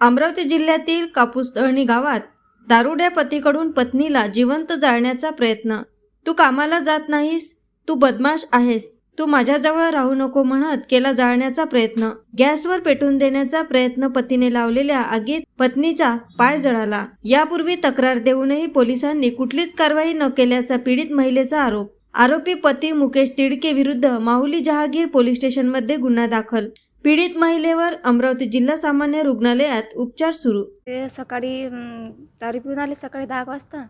अमरावती जिल्ह्यातील कापूसतळणी गावात दारुड्या पतीकडून पत्नीला जिवंत जाळण्याचा प्रयत्न. तू कामाला जात नाहीस तू बदमाश आहेस. तू माझ्याजवळ राहू नको म्हणत केला जाळण्याचा प्रयत्न. गॅसवर पेटून देण्याचा प्रयत्न पतीने लावलेल्या आगीत पत्नीचा पाय जळाला. यापूर्वी तक्रार देऊनही पोलिसांनी कुठलीच कारवाई न केल्याचा पीडित महिलेचा आरोप. आरोपी पती मुकेश तिडके विरुद्ध माहुली जहागीर पोलीस स्टेशनमध्ये गुन्हा दाखल. पीडित महिलेवर अमरावती जिल्हा सामान्य रुग्णालयात उपचार सुरू. ते सकाळी अं, दारू पिऊन आले सकाळी दहा वाजता.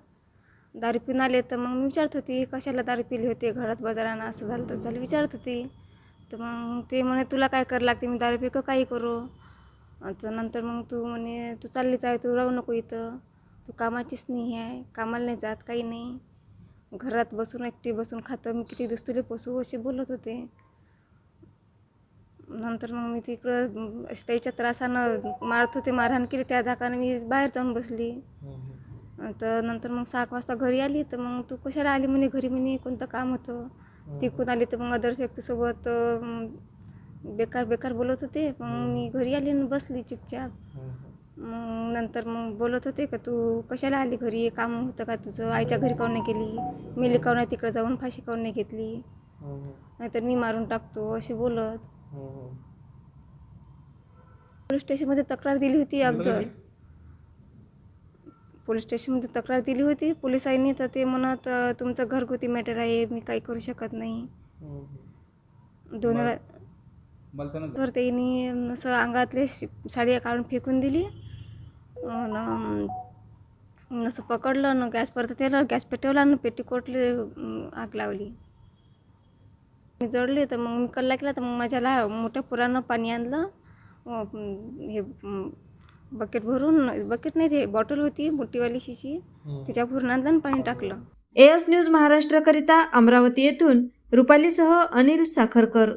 दारू पिऊन आले तर मग मी विचारत होती कशाला दारू पिली होती? घरात बाजारानं असं झालं तर झालं. विचारत होती. तर मग ते म्हणे तुला काय करावं लागते? मी दारू पिको काही करू. तर नंतर मग तू म्हणे तू चाललीच आहे तू राहू नको इथं. तू कामाचीच नाही आहे कामाला नाही जात काही नाही. घरात बसून एकटी बसून खातं. मी किती दिवस तुले पोसू असे बोलत होते. नंतर मग मी तिकडं अशी त्याच्या त्रासानं मारत होते मारहाण केली. त्या धाकानं मी बाहेर जाऊन बसली. तर नंतर मग सहा वाजता घरी आली. तर मग तू कशाला आली म्हणे? घरी म्हणे कोणतं काम होतं? तिकून आली. तर मग अदर व्यक्तीसोबत बेकार बेकार बोलत होते. मग मी घरी आली आणि बसली चुपचाप. मग नंतर मग बोलत होते का तू कशाला आली घरी? काम होतं का तुझं? आईच्या घरी काऊन नाही केली मी काऊन तिकडं? जाऊन फाशी काऊन नाही घेतली? नाहीतर मी मारून टाकतो असे बोलत. पोलीस स्टेशनमध्ये तक्रार दिली होती अगोदर. पोलीस स्टेशनमध्ये तक्रार दिली होती. पोलिसांनी तर ते म्हणत तुमचं घरगुती मॅटर आहे मी काही करू शकत नाही. दोन वेळा तर त्यांनी असं अंगातले साडी काढून फेकून दिली. असं पकडलं न गॅस परत त्याला गॅस पेटवला न पेटीकोटले आग लावली. मी जळले तर मग मी कल्ला केला तर मग माझ्या लहा मोठ्या पुरानं पाणी आणलं. हे बकेट भरून बकेट नाही ते बॉटल होती मोठीवाली शिशी. त्याच्या भरून आणलं आणि पाणी टाकलं. एएस न्यूज महाराष्ट्रकरिता अमरावती येथून रुपालीसह अनिल साखरकर.